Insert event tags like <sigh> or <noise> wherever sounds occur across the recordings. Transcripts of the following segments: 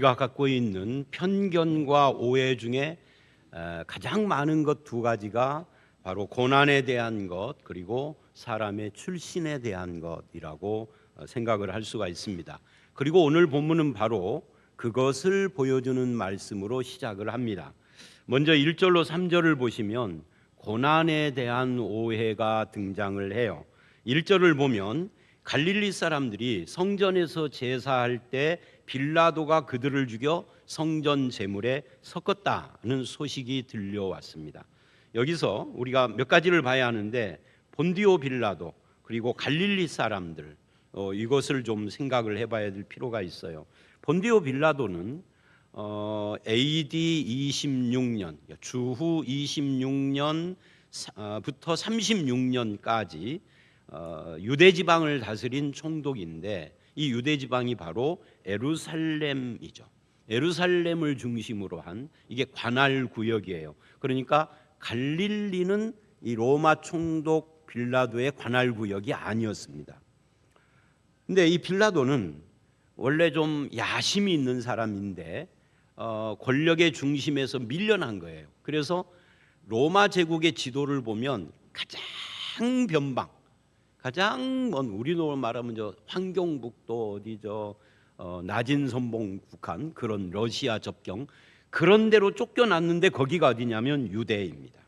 우리가 갖고 있는 편견과 오해 중에 에, 가장 많은 것 두 가지가 바로 고난에 대한 것 그리고 사람의 출신에 대한 것이라고 어, 생각을 할 수가 있습니다. 그리고 오늘 본문은 바로 그것을 보여주는 말씀으로 시작을 합니다. 먼저 1절로 3절을 보시면 고난에 대한 오해가 등장을 해요. 1절을 보면 갈릴리 사람들이 성전에서 제사할 때 빌라도가 그들을 죽여 성전 제물에 섞었다는 소식이 들려왔습니다. 여기서 우리가 몇 가지를 봐야 하는데 본디오 빌라도 그리고 갈릴리 사람들 어, 이것을 좀 생각을 해봐야 될 필요가 있어요. 본디오 빌라도는 어, AD 26년 주후 26년부터 36년까지 어, 유대 지방을 다스린 총독인데 이 유대 지방이 바로 에루살렘이죠. 에루살렘을 중심으로 한 이게 관할 구역이에요. 그러니까 갈릴리는 이 로마 총독 빌라도의 관할 구역이 아니었습니다. 근데 이 빌라도는 원래 좀 야심이 있는 사람인데 어, 권력의 중심에서 밀려난 거예요. 그래서 로마 제국의 지도를 보면 가장 변방, 가장 먼 우리로 말하면 저 환경북도 어디죠 어, 낮은 선봉 국한 그런 러시아 접경 그런 데로 쫓겨났는데 거기가 어디냐면 유대입니다.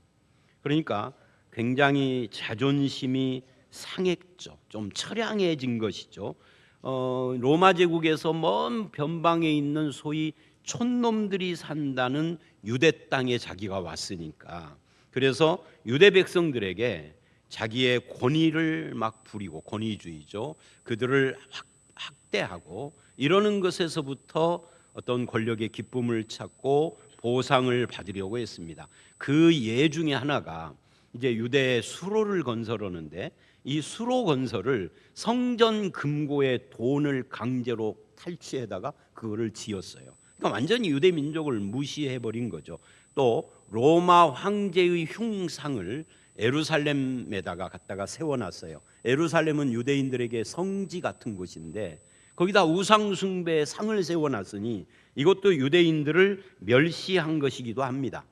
그러니까 굉장히 자존심이 상했죠. 좀 처량해진 것이죠. 어, 로마 제국에서 먼 변방에 있는 소위 촌놈들이 산다는 유대 땅에 자기가 왔으니까 그래서 유대 백성들에게 자기의 권위를 막 부리고 권위주의죠. 그들을 학, 학대하고 이러는 것에서부터 어떤 권력의 기쁨을 찾고 보상을 받으려고 했습니다. 그 예 중에 하나가 이제 유대의 수로를 건설하는데 이 수로 건설을 성전 금고의 돈을 강제로 탈취해다가 그거를 지었어요. 그러니까 완전히 유대 민족을 무시해 버린 거죠. 또 로마 황제의 흉상을 에루살렘에다가 갖다가 세워놨어요. 에루살렘은 유대인들에게 성지 같은 곳인데 거기다 우상 숭배의 상을 세워놨으니 이것도 유대인들을 멸시한 것이기도 합니다.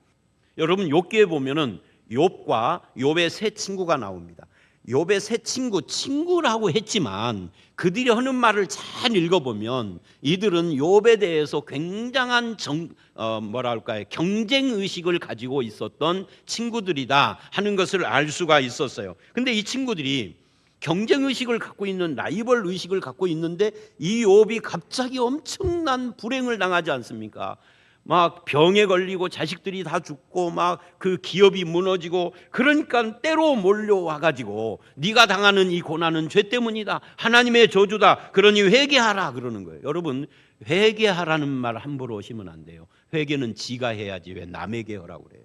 여러분 욥기에 보면은 욥과 욥의 세 친구가 나옵니다. 욥의 세 친구 친구라고 했지만 그들이 하는 말을 잘 읽어보면 이들은 욥에 대해서 굉장한 정, 어, 뭐랄까요 경쟁 의식을 가지고 있었던 친구들이다 하는 것을 알 수가 있었어요. 근데 이 친구들이 경쟁 의식을 갖고 있는 라이벌 의식을 갖고 있는데 이 욥이 갑자기 엄청난 불행을 당하지 않습니까? 막 병에 걸리고 자식들이 다 죽고 막 그 기업이 무너지고 그러니까 때로 몰려와 가지고 네가 당하는 이 고난은 죄 때문이다. 하나님의 저주다. 그러니 회개하라 그러는 거예요. 여러분 회개하라는 말 함부로 오시면 안 돼요. 회개는 지가 해야지 왜 남에게 하라고 그래요.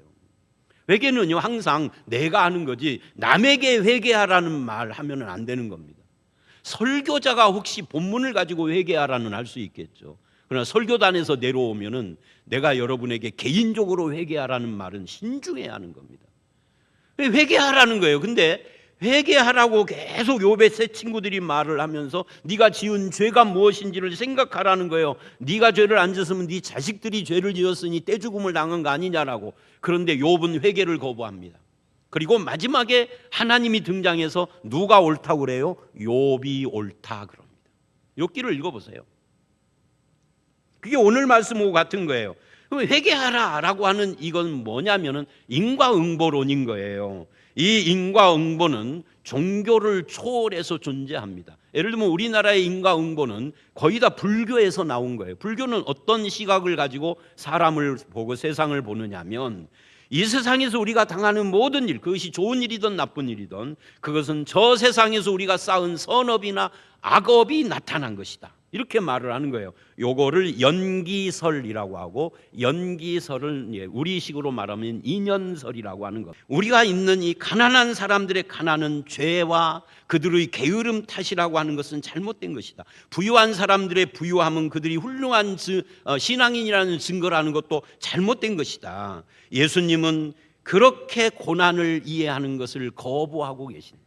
회개는요 항상 내가 하는 거지 남에게 회개하라는 말 하면은 안 되는 겁니다. 설교자가 혹시 본문을 가지고 회개하라는 할 수 있겠죠. 그러나 설교단에서 내려오면은 내가 여러분에게 개인적으로 회개하라는 말은 신중해야 하는 겁니다. 회개하라는 거예요. 근데 회개하라고 계속 요배 새 친구들이 말을 하면서 네가 지은 죄가 무엇인지를 생각하라는 거예요. 네가 죄를 안 졌으면 네 자식들이 죄를 지었으니 떼죽음을 당한 거 아니냐라고. 그런데 욥은 회개를 거부합니다. 그리고 마지막에 하나님이 등장해서 누가 옳다고 그래요? 욥이 옳다 그럽니다. 욥기를 읽어 보세요. 그게 오늘 말씀하고 같은 거예요. 회개하라라고 하는 이건 뭐냐면은 인과응보론인 거예요. 이 인과응보는 종교를 초월해서 존재합니다. 예를 들면 우리나라의 인과응보는 거의 다 불교에서 나온 거예요. 불교는 어떤 시각을 가지고 사람을 보고 세상을 보느냐면 이 세상에서 우리가 당하는 모든 일, 그것이 좋은 일이든 나쁜 일이든 그것은 저 세상에서 우리가 쌓은 선업이나 악업이 나타난 것이다. 이렇게 말을 하는 거예요. 요거를 연기설이라고 하고 연기설은 예, 우리식으로 말하면 인연설이라고 하는 것. 우리가 있는 이 가난한 사람들의 가난은 죄와 그들의 게으름 탓이라고 하는 것은 잘못된 것이다. 부유한 사람들의 부유함은 그들이 훌륭한 어, 신앙인이라는 증거라는 것도 잘못된 것이다. 예수님은 그렇게 고난을 이해하는 것을 거부하고 계신다.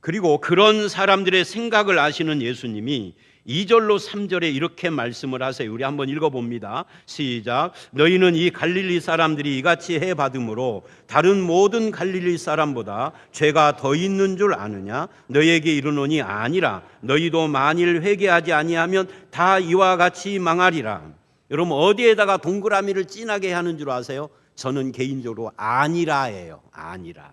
그리고 그런 사람들의 생각을 아시는 예수님이 2절로 3절에 이렇게 말씀을 하세요. 우리 한번 읽어 봅니다. 시작. 너희는 이 갈릴리 사람들이 이같이 해 받음으로 다른 모든 갈릴리 사람보다 죄가 더 있는 줄 아느냐? 너희에게 이르노니 아니라 너희도 만일 회개하지 아니하면 다 이와 같이 망하리라. 여러분 어디에다가 동그라미를 진하게 하는 줄 아세요? 저는 개인적으로 아니라예요. 아니라.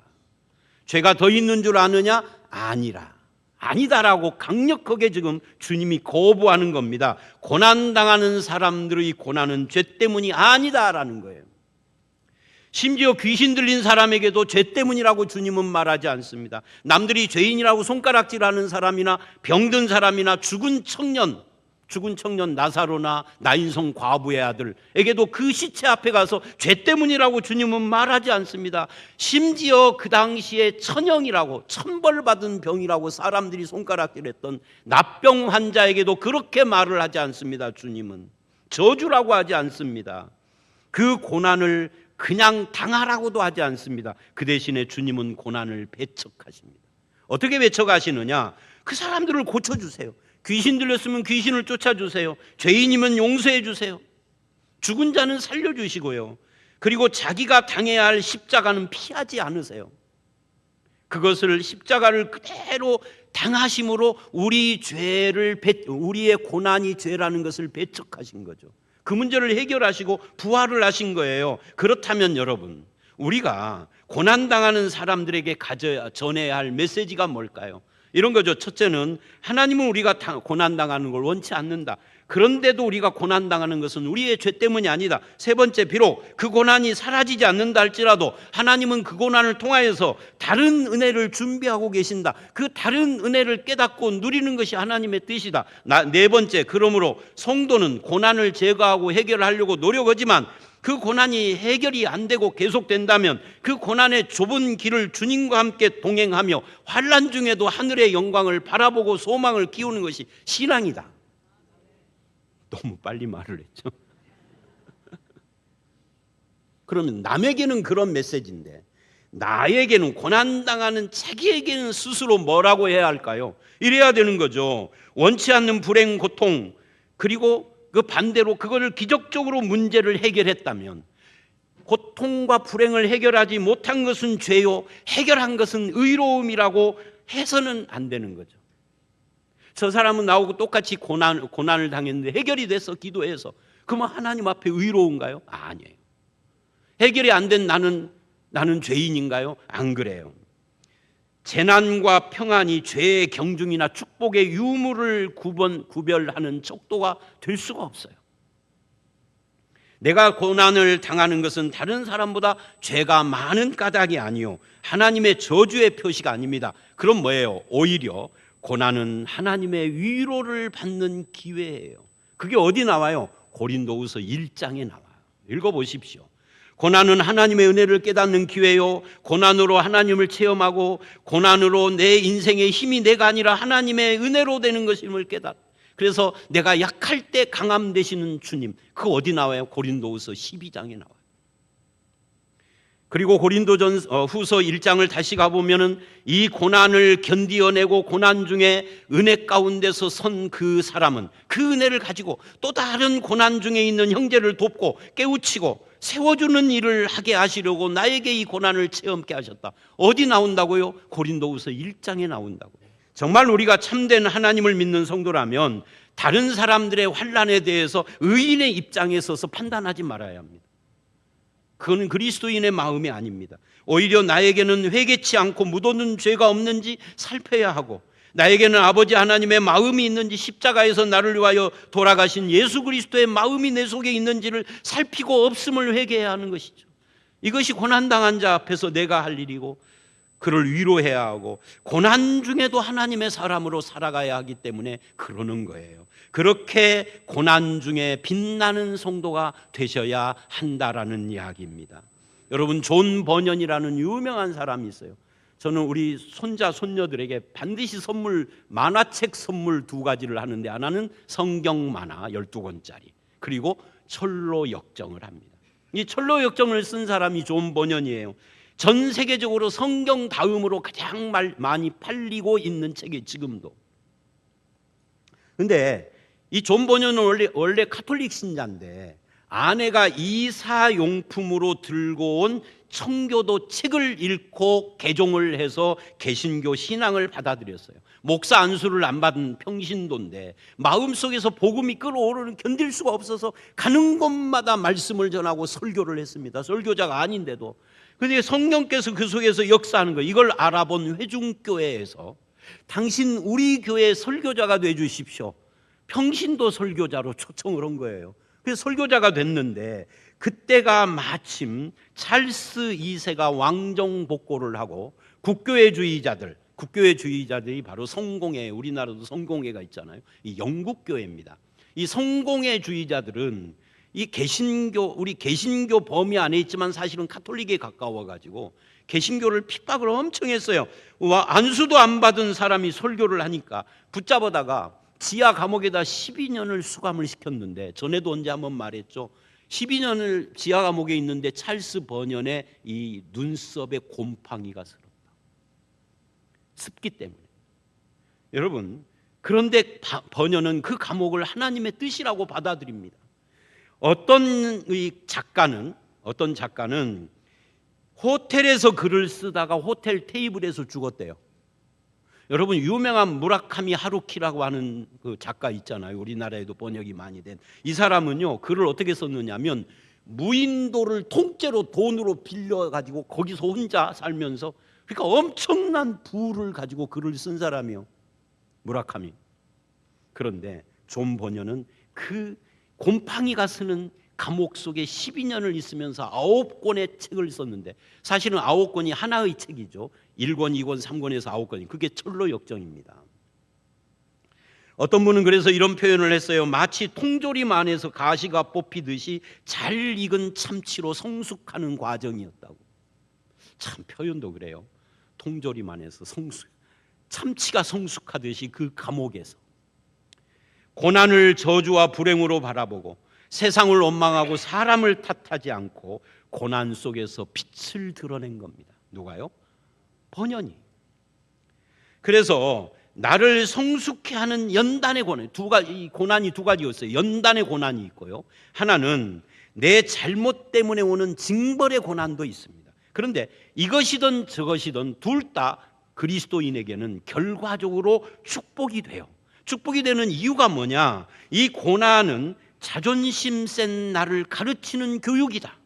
죄가 더 있는 줄 아느냐? 아니라. 아니다라고 강력하게 지금 주님이 거부하는 겁니다. 고난 당하는 사람들의 고난은 죄 때문이 아니다라는 거예요. 심지어 귀신 들린 사람에게도 죄 때문이라고 주님은 말하지 않습니다. 남들이 죄인이라고 손가락질하는 사람이나 병든 사람이나 죽은 청년, 죽은 청년 나사로나 나인성 과부의 아들에게도 그 시체 앞에 가서 죄 때문이라고 주님은 말하지 않습니다. 심지어 그 당시에 천형이라고 천벌받은 병이라고 사람들이 손가락질했던 납병 환자에게도 그렇게 말을 하지 않습니다. 주님은 저주라고 하지 않습니다. 그 고난을 그냥 당하라고도 하지 않습니다. 그 대신에 주님은 고난을 배척하십니다. 어떻게 배척하시느냐? 그 사람들을 고쳐주세요. 귀신 들렸으면 귀신을 쫓아주세요. 죄인이면 용서해 주세요. 죽은 자는 살려주시고요. 그리고 자기가 당해야 할 십자가는 피하지 않으세요. 그것을 십자가를 그대로 당하심으로 우리 죄를 배, 우리의 고난이 죄라는 것을 배척하신 거죠. 그 문제를 해결하시고 부활을 하신 거예요. 그렇다면 여러분, 우리가 고난 당하는 사람들에게 가져야 전해야 할 메시지가 뭘까요? 이런 거죠. 첫째는 하나님은 우리가 고난 당하는 걸 원치 않는다. 그런데도 우리가 고난 당하는 것은 우리의 죄 때문이 아니다. 세 번째 비록 그 고난이 사라지지 않는다 할지라도 하나님은 그 고난을 통하여서 다른 은혜를 준비하고 계신다. 그 다른 은혜를 깨닫고 누리는 것이 하나님의 뜻이다. 네 번째 그러므로 성도는 고난을 제거하고 해결하려고 노력하지만 그 고난이 해결이 안 되고 계속된다면 그 고난의 좁은 길을 주님과 함께 동행하며 환란 중에도 하늘의 영광을 바라보고 소망을 키우는 것이 신앙이다. 너무 빨리 말을 했죠. <laughs> 그러면 남에게는 그런 메시지인데 나에게는 고난 당하는 자기에게는 스스로 뭐라고 해야 할까요? 이래야 되는 거죠. 원치 않는 불행 고통 그리고 그 반대로 그거를 기적적으로 문제를 해결했다면 고통과 불행을 해결하지 못한 것은 죄요, 해결한 것은 의로움이라고 해서는 안 되는 거죠. 저 사람은 나오고 똑같이 고난, 고난을 당했는데 해결이 돼서 기도해서 그러면 하나님 앞에 의로운가요? 아니에요. 해결이 안 된 나는 나는 죄인인가요? 안 그래요. 재난과 평안이 죄의 경중이나 축복의 유무를 구분, 구별하는 척도가 될 수가 없어요. 내가 고난을 당하는 것은 다른 사람보다 죄가 많은 까닭이 아니요. 하나님의 저주의 표시가 아닙니다. 그럼 뭐예요? 오히려 고난은 하나님의 위로를 받는 기회예요. 그게 어디 나와요? 고린도후서 1장에 나와요. 읽어 보십시오. 고난은 하나님의 은혜를 깨닫는 기회요. 고난으로 하나님을 체험하고 고난으로 내 인생의 힘이 내가 아니라 하나님의 은혜로 되는 것임을 깨닫. 그래서 내가 약할 때 강함 되시는 주님. 그 어디 나와요? 고린도후서 12장에 나와요. 그리고 고린도전 어, 후서 1장을 다시 가보면은 이 고난을 견디어내고 고난 중에 은혜 가운데서 선 그 사람은 그 은혜를 가지고 또 다른 고난 중에 있는 형제를 돕고 깨우치고 세워주는 일을 하게 하시려고 나에게 이 고난을 체험케 하셨다. 어디 나온다고요? 고린도 후서 1장에 나온다고. 정말 우리가 참된 하나님을 믿는 성도라면 다른 사람들의 환란에 대해서 의인의 입장에 서서 판단하지 말아야 합니다. 그거는 그리스도인의 마음이 아닙니다. 오히려 나에게는 회개치 않고 묻어둔 죄가 없는지 살펴야 하고 나에게는 아버지 하나님의 마음이 있는지 십자가에서 나를 위하여 돌아가신 예수 그리스도의 마음이 내 속에 있는지를 살피고 없음을 회개해야 하는 것이죠. 이것이 고난당한 자 앞에서 내가 할 일이고 그를 위로해야 하고 고난 중에도 하나님의 사람으로 살아가야 하기 때문에 그러는 거예요. 그렇게 고난 중에 빛나는 성도가 되셔야 한다라는 이야기입니다. 여러분 존 버년이라는 유명한 사람이 있어요. 저는 우리 손자 손녀들에게 반드시 선물 만화책 선물 두 가지를 하는데 하나는 성경 만화 12권짜리 그리고 철로 역정을 합니다. 이 철로 역정을 쓴 사람이 존 버년이에요. 전 세계적으로 성경 다음으로 가장 많이 팔리고 있는 책이 지금도 근데 이 존 버녀는 원래 원래 카톨릭 신자인데 아내가 이사 용품으로 들고 온 청교도 책을 읽고 개종을 해서 개신교 신앙을 받아들였어요. 목사 안수를 안 받은 평신도인데 마음속에서 복음이 끓어오르는 견딜 수가 없어서 가는 곳마다 말씀을 전하고 설교를 했습니다. 설교자가 아닌데도. 근데 성령께서 그 속에서 역사하는 거 이걸 알아본 회중교회에서 당신 우리 교회 설교자가 돼 주십시오. 평신도 설교자로 초청을 한 거예요. 그래서 설교자가 됐는데 그때가 마침 찰스 2세가 왕정 복고를 하고 국교회주의자들 국교회주의자들이 바로 성공회 우리나라도 성공회가 있잖아요. 이 영국 교회입니다. 이 성공회주의자들은 이 개신교 우리 개신교 범위 안에 있지만 사실은 카톨릭에 가까워 가지고 개신교를 핍박을 엄청 했어요. 와, 안수도 안 받은 사람이 설교를 하니까 붙잡아다가 지하 감옥에다 12년을 수감을 시켰는데 전에도 언제 한번 말했죠. 12년을 지하 감옥에 있는데 찰스 번연의 이 눈썹에 곰팡이가 슬었다. 습기 때문에. 여러분, 그런데 바- 번연은 그 감옥을 하나님의 뜻이라고 받아들입니다. 어떤 이 작가는 어떤 작가는 호텔에서 글을 쓰다가 호텔 테이블에서 죽었대요. 여러분 유명한 무라카미 하루키라고 하는 그 작가 있잖아요. 우리나라에도 번역이 많이 된 이 사람은요 글을 어떻게 썼느냐면 무인도를 통째로 돈으로 빌려 가지고 거기서 혼자 살면서 그러니까 엄청난 부를 가지고 글을 쓴 사람이요. 무라카미. 그런데 존 버녀는 그 곰팡이가 쓰는 감옥 속에 12년을 있으면서 아홉 권의 책을 썼는데 사실은 아홉 권이 하나의 책이죠. 1권, 2권, 3권에서 아홉 권이 그게 철로 역정입니다. 어떤 분은 그래서 이런 표현을 했어요. 마치 통조림 안에서 가시가 뽑히듯이 잘 익은 참치로 성숙하는 과정이었다고. 참 표현도 그래요. 통조림 안에서 성숙 참치가 성숙하듯이 그 감옥에서 고난을 저주와 불행으로 바라보고 세상을 원망하고 사람을 탓하지 않고 고난 속에서 빛을 드러낸 겁니다. 누가요? 번연이. 그래서 나를 성숙해 하는 연단의 고난, 두 가지 이 고난이 두 가지였어요. 연단의 고난이 있고요. 하나는 내 잘못 때문에 오는 징벌의 고난도 있습니다. 그런데 이것이든 저것이든 둘 다 그리스도인에게는 결과적으로 축복이 돼요. 축복이 되는 이유가 뭐냐? 이 고난은 자존심 센 나를 가르치는 교육이다.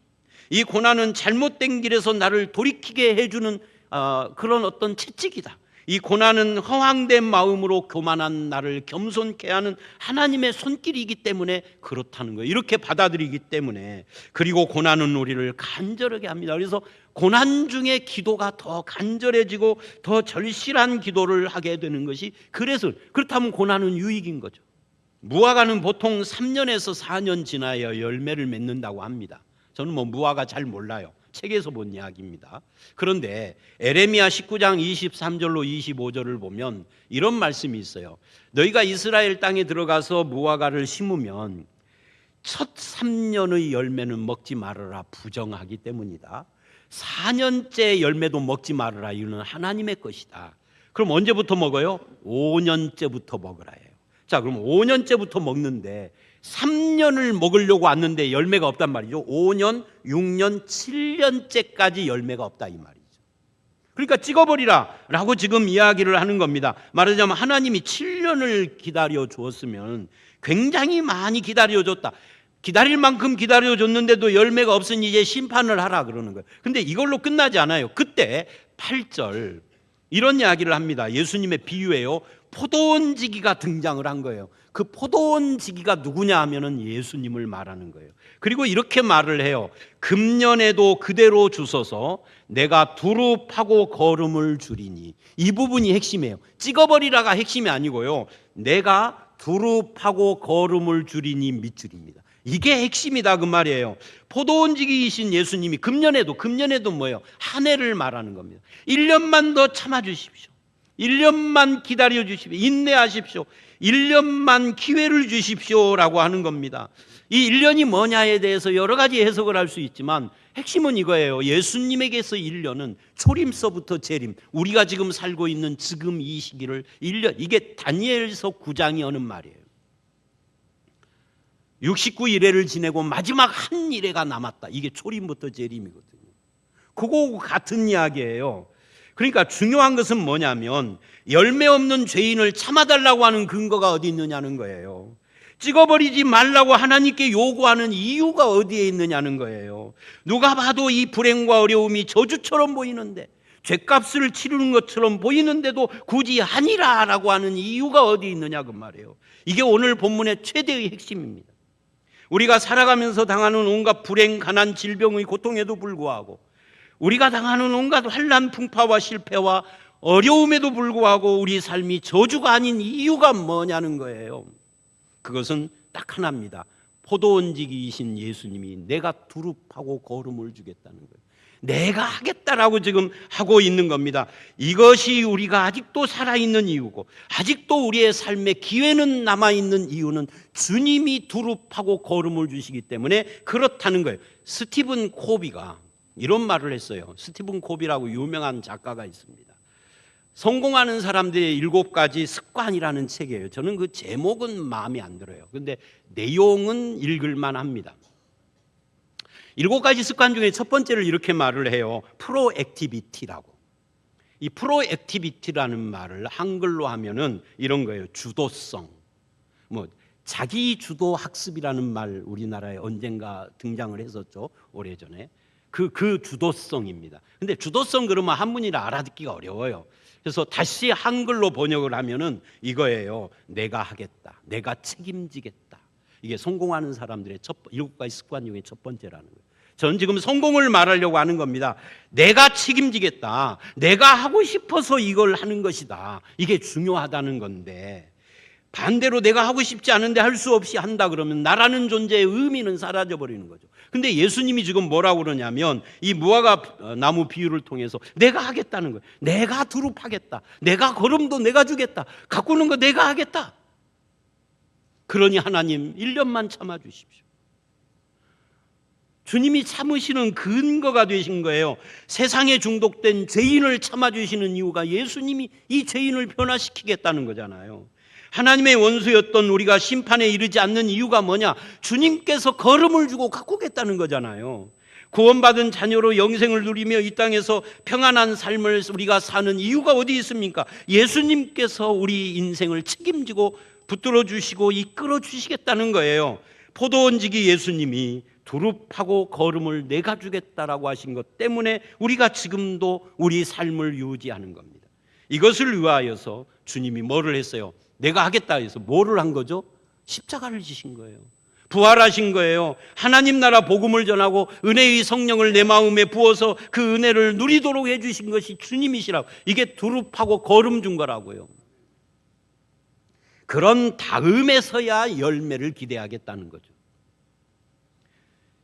이 고난은 잘못된 길에서 나를 돌이키게 해주는 어, 그런 어떤 채찍이다. 이 고난은 허황된 마음으로 교만한 나를 겸손케 하는 하나님의 손길이기 때문에 그렇다는 거예요. 이렇게 받아들이기 때문에 그리고 고난은 우리를 간절하게 합니다. 그래서 고난 중에 기도가 더 간절해지고 더 절실한 기도를 하게 되는 것이 그래서 그렇다면 고난은 유익인 거죠. 무화과는 보통 3년에서 4년 지나야 열매를 맺는다고 합니다. 저는 뭐 무화과 잘 몰라요. 책에서 본 이야기입니다. 그런데 에레미야 19장 23절로 25절을 보면 이런 말씀이 있어요. 너희가 이스라엘 땅에 들어가서 무화과를 심으면 첫 3년의 열매는 먹지 말아라 부정하기 때문이다. 4년째 열매도 먹지 말아라 이유는 하나님의 것이다. 그럼 언제부터 먹어요? 5년째부터 먹으라 해요. 자, 그럼 5년째부터 먹는데 3년을 먹으려고 왔는데 열매가 없단 말이죠. 5년, 6년, 7년째까지 열매가 없다 이 말이죠. 그러니까 찍어버리라 라고 지금 이야기를 하는 겁니다. 말하자면 하나님이 7년을 기다려 주었으면 굉장히 많이 기다려 줬다. 기다릴 만큼 기다려 줬는데도 열매가 없으니 이제 심판을 하라 그러는 거예요. 근데 이걸로 끝나지 않아요. 그때 8절 이런 이야기를 합니다. 예수님의 비유예요. 포도원 지기가 등장을 한 거예요. 그 포도원 지기가 누구냐 하면은 예수님을 말하는 거예요. 그리고 이렇게 말을 해요. 금년에도 그대로 주소서 내가 두루 파고 걸음을 줄이니 이 부분이 핵심이에요. 찍어버리라가 핵심이 아니고요. 내가 두루 파고 걸음을 줄이니 밑줄입니다. 이게 핵심이다 그 말이에요. 포도원지기이신 예수님이 금년에도 금년에도 뭐예요? 한 해를 말하는 겁니다. 1년만 더 참아 주십시오. 1년만 기다려 주십시오. 인내하십시오. 1년만 기회를 주십시오라고 하는 겁니다. 이 1년이 뭐냐에 대해서 여러 가지 해석을 할 수 있지만 핵심은 이거예요. 예수님에게서 1년은 초림서부터 재림, 우리가 지금 살고 있는 지금 이 시기를 1년 이게 다니엘서 9장이 하는 말이에요. 69일회를 지내고 마지막 한 일회가 남았다. 이게 초림부터 재림이거든요. 그거 같은 이야기예요. 그러니까 중요한 것은 뭐냐면 열매 없는 죄인을 참아달라고 하는 근거가 어디 있느냐는 거예요. 찍어버리지 말라고 하나님께 요구하는 이유가 어디에 있느냐는 거예요. 누가 봐도 이 불행과 어려움이 저주처럼 보이는데 죄값을 치르는 것처럼 보이는데도 굳이 아니라라고 하는 이유가 어디 있느냐 그 말이에요. 이게 오늘 본문의 최대의 핵심입니다. 우리가 살아가면서 당하는 온갖 불행, 가난, 질병의 고통에도 불구하고 우리가 당하는 온갖 환란, 풍파와 실패와 어려움에도 불구하고 우리 삶이 저주가 아닌 이유가 뭐냐는 거예요. 그것은 딱 하나입니다. 포도원지기이신 예수님이 내가 두릅하고 거름을 주겠다는 거예요. 내가 하겠다라고 지금 하고 있는 겁니다. 이것이 우리가 아직도 살아있는 이유고, 아직도 우리의 삶에 기회는 남아있는 이유는 주님이 두릅하고 거름을 주시기 때문에 그렇다는 거예요. 스티븐 코비가 이런 말을 했어요. 스티븐 코비라고 유명한 작가가 있습니다. 성공하는 사람들의 일곱 가지 습관이라는 책이에요. 저는 그 제목은 마음에 안 들어요. 근데 내용은 읽을만 합니다. 일곱 가지 습관 중에 첫 번째를 이렇게 말을 해요. 프로액티비티라고. 이 프로액티비티라는 말을 한글로 하면은 이런 거예요. 주도성. 뭐 자기 주도 학습이라는 말 우리나라에 언젠가 등장을 했었죠. 오래전에. 그, 그 주도성입니다. 근데 주도성 그러면 한문이라 알아듣기가 어려워요. 그래서 다시 한글로 번역을 하면은 이거예요. 내가 하겠다. 내가 책임지겠다. 이게 성공하는 사람들의 첫, 일곱 가지 습관 중에 첫 번째라는 거예요. 저는 지금 성공을 말하려고 하는 겁니다. 내가 책임지겠다. 내가 하고 싶어서 이걸 하는 것이다. 이게 중요하다는 건데 반대로 내가 하고 싶지 않은데 할 수 없이 한다 그러면 나라는 존재의 의미는 사라져 버리는 거죠. 근데 예수님이 지금 뭐라고 그러냐면 이 무화과 나무 비유를 통해서 내가 하겠다는 거예요. 내가 두릅하겠다. 내가 걸음도 내가 주겠다. 가꾸는 거 내가 하겠다. 그러니 하나님 1년만 참아 주십시오. 주님이 참으시는 근거가 되신 거예요. 세상에 중독된 죄인을 참아주시는 이유가 예수님이 이 죄인을 변화시키겠다는 거잖아요. 하나님의 원수였던 우리가 심판에 이르지 않는 이유가 뭐냐? 주님께서 걸음을 주고 가꾸겠다는 거잖아요. 구원받은 자녀로 영생을 누리며 이 땅에서 평안한 삶을 우리가 사는 이유가 어디 있습니까? 예수님께서 우리 인생을 책임지고 붙들어 주시고 이끌어 주시겠다는 거예요. 포도원지기 예수님이 두릅하고 걸음을 내가 주겠다라고 하신 것 때문에 우리가 지금도 우리 삶을 유지하는 겁니다. 이것을 위하여서 주님이 뭐를 했어요? 내가 하겠다 해서 뭐를 한 거죠? 십자가를 지신 거예요. 부활하신 거예요. 하나님 나라 복음을 전하고 은혜의 성령을 내 마음에 부어서 그 은혜를 누리도록 해주신 것이 주님이시라고. 이게 두릅하고 걸음 준 거라고요. 그런 다음에서야 열매를 기대하겠다는 거죠.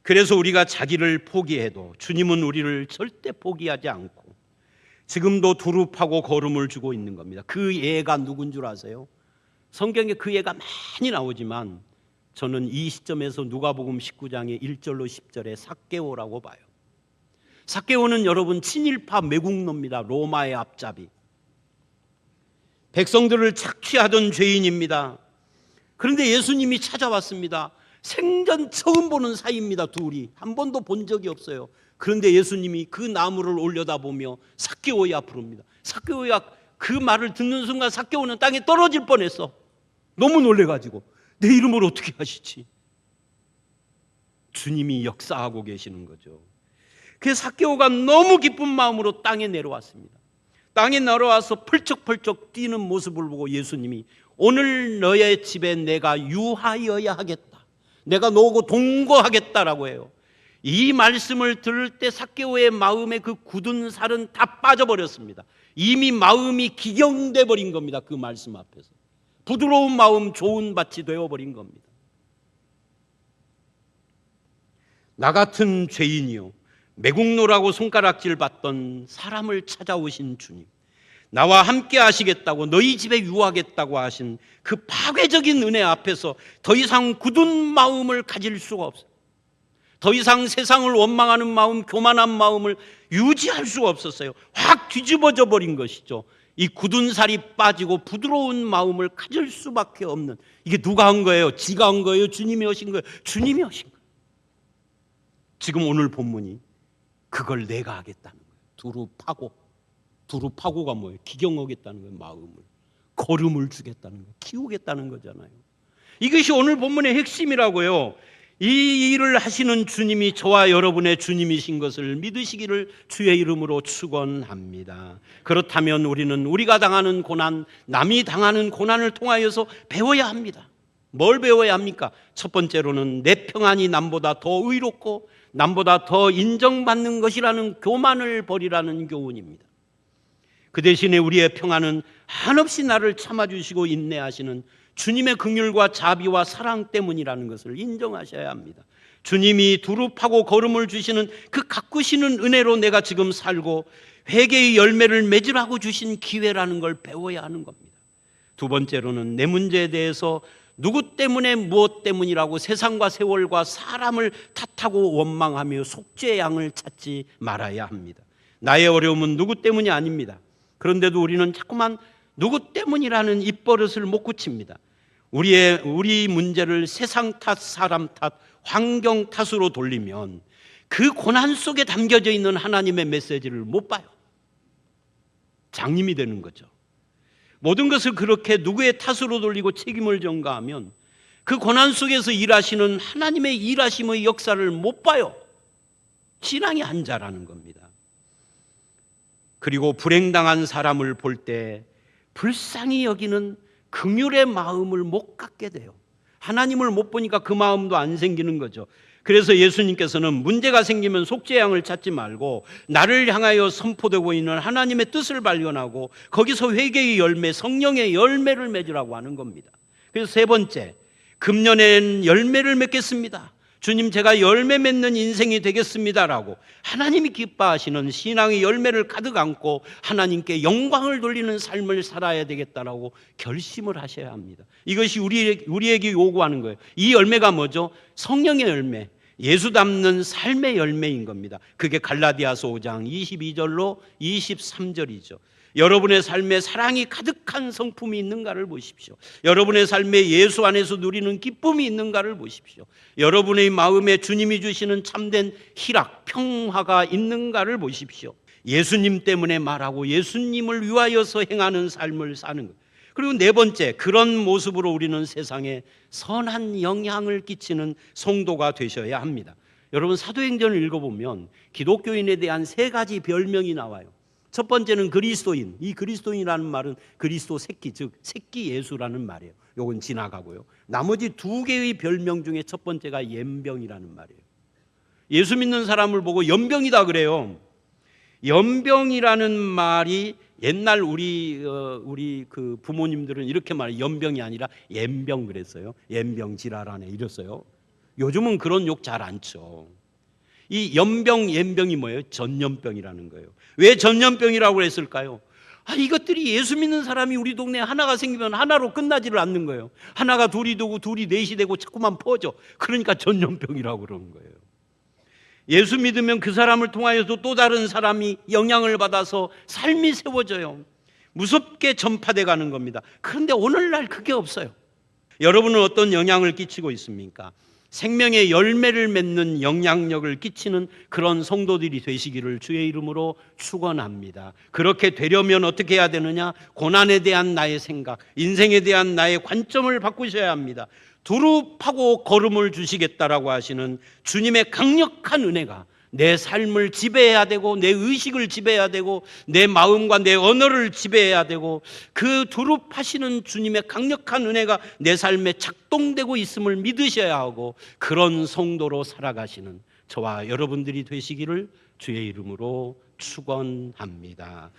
그래서 우리가 자기를 포기해도 주님은 우리를 절대 포기하지 않고 지금도 두릅하고 걸음을 주고 있는 겁니다. 그 예가 누군 줄 아세요? 성경에 그 예가 많이 나오지만 저는 이 시점에서 누가복음 19장의 1절로 10절에 삭개오라고 봐요. 삭개오는 여러분 친일파 매국노입니다. 로마의 앞잡이. 백성들을 착취하던 죄인입니다. 그런데 예수님이 찾아왔습니다. 생전 처음 보는 사이입니다. 둘이 한 번도 본 적이 없어요. 그런데 예수님이 그 나무를 올려다보며 삭개오야 부릅니다. 삭개오야 그 말을 듣는 순간 삭개오는 땅에 떨어질 뻔했어. 너무 놀래가지고 내 이름을 어떻게 하시지? 주님이 역사하고 계시는 거죠. 그 삭개오가 너무 기쁜 마음으로 땅에 내려왔습니다. 땅에 내려와서 펄쩍펄쩍 뛰는 모습을 보고 예수님이 오늘 너의 집에 내가 유하여야 하겠다. 내가 너고 동거하겠다라고 해요. 이 말씀을 들을 때 삭개오의 마음에 그 굳은 살은 다 빠져버렸습니다. 이미 마음이 기경돼 버린 겁니다. 그 말씀 앞에서. 부드러운 마음 좋은 밭이 되어버린 겁니다. 나 같은 죄인이요. 매국노라고 손가락질 받던 사람을 찾아오신 주님. 나와 함께 하시겠다고 너희 집에 유하겠다고 하신 그 파괴적인 은혜 앞에서 더 이상 굳은 마음을 가질 수가 없어요. 더 이상 세상을 원망하는 마음, 교만한 마음을 유지할 수가 없었어요. 확 뒤집어져 버린 것이죠. 이 굳은 살이 빠지고 부드러운 마음을 가질 수밖에 없는 이게 누가 한 거예요? 지가 한 거예요? 주님이 하신 거예요? 주님이 하신 거예요. 지금 오늘 본문이 그걸 내가 하겠다는 거예요. 두루 파고 두루 파고가 뭐예요? 기경하겠다는 거예요. 마음을 걸음을 주겠다는 거예요. 키우겠다는 거잖아요. 이것이 오늘 본문의 핵심이라고요. 이 일을 하시는 주님이 저와 여러분의 주님이신 것을 믿으시기를 주의 이름으로 축원합니다. 그렇다면 우리는 우리가 당하는 고난, 남이 당하는 고난을 통하여서 배워야 합니다. 뭘 배워야 합니까? 첫 번째로는 내 평안이 남보다 더 의롭고 남보다 더 인정받는 것이라는 교만을 버리라는 교훈입니다. 그 대신에 우리의 평안은 한없이 나를 참아주시고 인내하시는 주님의 긍휼과 자비와 사랑 때문이라는 것을 인정하셔야 합니다. 주님이 두릅하고 걸음을 주시는 그 가꾸시는 은혜로 내가 지금 살고 회개의 열매를 맺으라고 주신 기회라는 걸 배워야 하는 겁니다. 두 번째로는 내 문제에 대해서 누구 때문에 무엇 때문이라고 세상과 세월과 사람을 탓하고 원망하며 속죄양을 찾지 말아야 합니다. 나의 어려움은 누구 때문이 아닙니다. 그런데도 우리는 자꾸만 누구 때문이라는 입버릇을 못 고칩니다. 우리의 우리 문제를 세상 탓, 사람 탓, 환경 탓으로 돌리면 그 고난 속에 담겨져 있는 하나님의 메시지를 못 봐요. 장님이 되는 거죠. 모든 것을 그렇게 누구의 탓으로 돌리고 책임을 전가하면 그 고난 속에서 일하시는 하나님의 일하심의 역사를 못 봐요. 신앙이 한자라는 겁니다. 그리고 불행당한 사람을 볼 때 불쌍히 여기는 긍휼의 마음을 못 갖게 돼요. 하나님을 못 보니까 그 마음도 안 생기는 거죠. 그래서 예수님께서는 문제가 생기면 속죄양을 찾지 말고 나를 향하여 선포되고 있는 하나님의 뜻을 발견하고 거기서 회개의 열매, 성령의 열매를 맺으라고 하는 겁니다. 그래서 세 번째, 금년엔 열매를 맺겠습니다. 주님 제가 열매 맺는 인생이 되겠습니다라고 하나님이 기뻐하시는 신앙의 열매를 가득 안고 하나님께 영광을 돌리는 삶을 살아야 되겠다라고 결심을 하셔야 합니다. 이것이 우리 우리에게 요구하는 거예요. 이 열매가 뭐죠? 성령의 열매. 예수 닮는 삶의 열매인 겁니다. 그게 갈라디아서 5장 22절로 23절이죠. 여러분의 삶에 사랑이 가득한 성품이 있는가를 보십시오. 여러분의 삶에 예수 안에서 누리는 기쁨이 있는가를 보십시오. 여러분의 마음에 주님이 주시는 참된 희락, 평화가 있는가를 보십시오. 예수님 때문에 말하고 예수님을 위하여서 행하는 삶을 사는 것. 그리고 네 번째, 그런 모습으로 우리는 세상에 선한 영향을 끼치는 성도가 되셔야 합니다. 여러분 사도행전을 읽어보면 기독교인에 대한 세 가지 별명이 나와요. 첫 번째는 그리스도인. 이 그리스도인이라는 말은 그리스도 새끼, 즉 새끼 예수라는 말이에요. 요건 지나가고요. 나머지 두 개의 별명 중에 첫 번째가 연병이라는 말이에요. 예수 믿는 사람을 보고 연병이다 그래요. 연병이라는 말이 옛날 우리 어, 우리 그 부모님들은 이렇게 말해 연병이 아니라 연병 그랬어요. 연병 지랄하네 이랬어요. 요즘은 그런 욕 잘 안 쳐. 이 연병, 연병이 뭐예요? 전염병이라는 거예요. 왜 전염병이라고 했을까요? 아, 이것들이 예수 믿는 사람이 우리 동네에 하나가 생기면 하나로 끝나지를 않는 거예요. 하나가 둘이 되고 둘이 넷이 되고 자꾸만 퍼져. 그러니까 전염병이라고 그러는 거예요. 예수 믿으면 그 사람을 통하여서 또 다른 사람이 영향을 받아서 삶이 세워져요. 무섭게 전파돼 가는 겁니다. 그런데 오늘날 그게 없어요. 여러분은 어떤 영향을 끼치고 있습니까? 생명의 열매를 맺는 영향력을 끼치는 그런 성도들이 되시기를 주의 이름으로 축원합니다. 그렇게 되려면 어떻게 해야 되느냐? 고난에 대한 나의 생각, 인생에 대한 나의 관점을 바꾸셔야 합니다. 두릅하고 걸음을 주시겠다라고 하시는 주님의 강력한 은혜가 내 삶을 지배해야 되고 내 의식을 지배해야 되고 내 마음과 내 언어를 지배해야 되고 그 두릅하시는 주님의 강력한 은혜가 내 삶에 작동되고 있음을 믿으셔야 하고 그런 성도로 살아가시는 저와 여러분들이 되시기를 주의 이름으로 축원합니다.